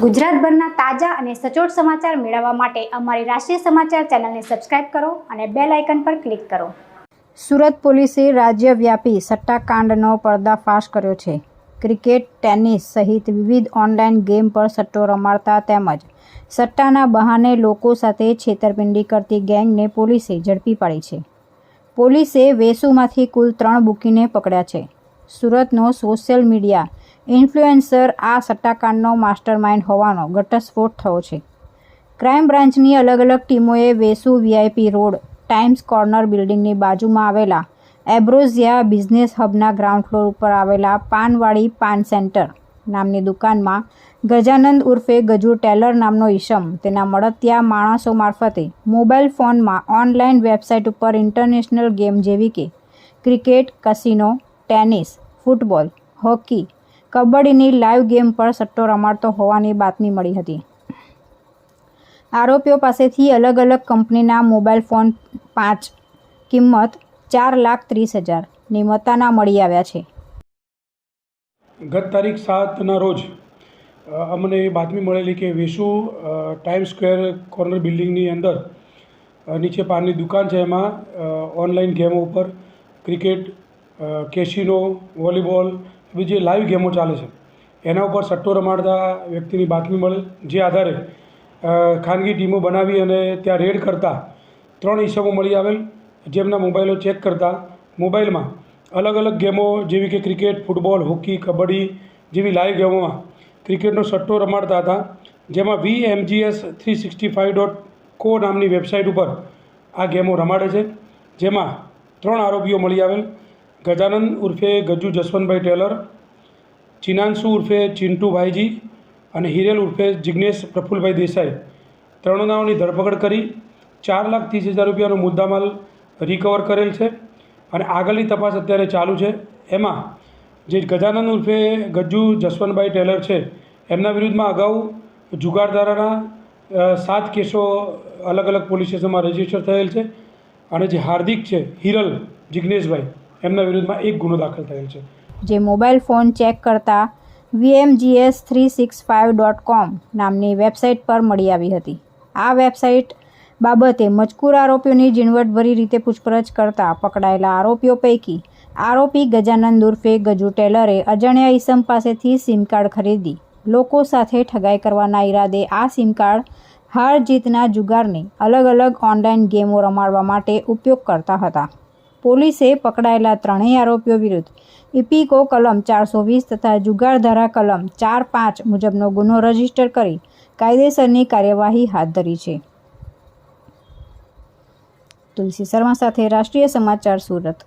ગુજરાતભરના તાજા અને સચોટ સમાચાર મેળવવા માટે અમારી રાષ્ટ્રીય સમાચાર ચેનલને સબસ્ક્રાઇબ કરો અને બેલ આઇકન પર ક્લિક કરો. સુરત પોલીસે રાજ્યવ્યાપી સટ્ટાકાંડનો પર્દાફાશ કર્યો છે. ક્રિકેટ, ટેનિસ સહિત વિવિધ ઓનલાઈન ગેમ પર સટ્ટો રમાડતા તેમજ સટ્ટાના બહાને લોકો સાથે છેતરપિંડી કરતી ગેંગને પોલીસે ઝડપી પાડી છે. પોલીસે વેસુમાંથી કુલ ત્રણ બુકીને પકડ્યા છે. સુરતનો સોશિયલ મીડિયા ઇન્ફ્લુએન્સર આ સટ્ટાકાંડનો માસ્ટરમાઇન્ડ હોવાનો ઘટસ્ફોટ થયો છે. ક્રાઇમ બ્રાન્ચની અલગ અલગ ટીમોએ Vesu VIP road Times corner બિલ્ડિંગની બાજુમાં આવેલા એબ્રોઝિયા બિઝનેસ હબના ગ્રાઉન્ડ ફ્લોર ઉપર આવેલા પાનવાડી પાન સેન્ટર નામની દુકાનમાં ગજાનંદ ઉર્ફે ગજુ ટેલર નામનો ઈશમ, તેના મળતિયા માણસો મારફતે મોબાઈલ ફોનમાં ઓનલાઈન વેબસાઇટ ઉપર ઇન્ટરનેશનલ ગેમ જેવી કે cricket, casino, tennis, football, hockey કબડ્ડીની live game પર સટ્ટો રમાડતો હોવાની બાતમી મળી હતી. આરોપીઓ પાસેથી અલગ અલગ કંપનીના મોબાઈલ ફોન પાંચ, કિંમત ચાર લાખ ત્રીસ હજારની મતાના મળી આવ્યા છે. ગત તારીખ સાતના રોજ અમને એ બાતમી મળેલી કે વેસુ ટાઈમ સ્ક્વેર કોર્નર બિલ્ડિંગની અંદર નીચે પાનની દુકાન છે એમાં ઓનલાઈન ગેમો ઉપર ક્રિકેટ કેસિનો વોલીબોલ એવી જે લાઈવ ગેમો ચાલે છે, એના ઉપર સટ્ટો રમાડતા વ્યક્તિની બાતમી મળે, જે આધારે ખાનગી ટીમો બનાવી અને ત્યાં રેડ કરતા ત્રણ ઈસમો મળી આવેલ, જેમના મોબાઈલો ચેક કરતા. મોબાઈલમાં અલગ અલગ ગેમો જેવી કે ક્રિકેટ ફૂટબોલ હોકી કબડ્ડી જેવી લાઈવ ગેમોમાં ક્રિકેટનો સટ્ટો રમાડતા હતા, જેમાં V M G S three sixty five dot co નામની વેબસાઇટ ઉપર આ ગેમો રમાડે છે, જેમાં ત્રણ આરોપીઓ મળી આવેલ ગજાનંદ ઉર્ફે ગજ્જુ જસવંતભાઈ ટેલર, ચિનાંશુ ઉર્ફે ચિંટુભાઈજી અને હિરેલ ઉર્ફે જિજ્ઞેશ પ્રફુલભાઈ દેસાઈ. ત્રણેનાઓની ધરપકડ કરી ચાર લાખ ત્રીસ હજાર રૂપિયાનો મુદ્દામાલ રિકવર કરેલ છે અને આગળની તપાસ અત્યારે ચાલુ છે. એમાં જે ગજાનંદ ઉર્ફે ગજ્જુ જસવંતભાઈ ટેલર છે, એમના વિરુદ્ધમાં અગાઉ જુગારધારાના સાત કેસો અલગ અલગ પોલીસ સ્ટેશનમાં રજિસ્ટર થયેલ છે અને જે હાર્દિક છે, હિરલ જિજ્ઞેશભાઈ એમના વિરુદ્ધમાં એક ગુનો દાખલ થયેલ છે. જે મોબાઈલ ફોન ચેક કરતા V M G S three six five dot com નામની વેબસાઇટ પર મળી આવી હતી. આ વેબસાઇટ બાબતે મજકૂર આરોપીઓની ઝીણવટભરી રીતે પૂછપરછ કરતા પકડાયેલા આરોપીઓ પૈકી આરોપી ગજાનંદ ઉર્ફે ગજુ ટેલરે અજાણ્યા ઈસમ પાસેથી સિમ કાર્ડ ખરીદી. લોકો સાથે ઠગાઈ કરવાના ઈરાદે આ સિમ કાર્ડ હાર જીતના જુગારની અલગ અલગ ઓનલાઈન ગેમો રમાડવા માટે ઉપયોગ કરતા હતા. પોલીસે પકડાયેલા ત્રણેય આરોપીઓ વિરુદ્ધ ઇપીકો કલમ ચારસો વીસ તથા જુગારધારા કલમ ચાર પાંચ મુજબનો ગુનો રજિસ્ટર કરી કાયદેસરની કાર્યવાહી હાથ ધરી છે. તુલસી શર્મા સાથે રાષ્ટ્રીય સમાચાર સુરત.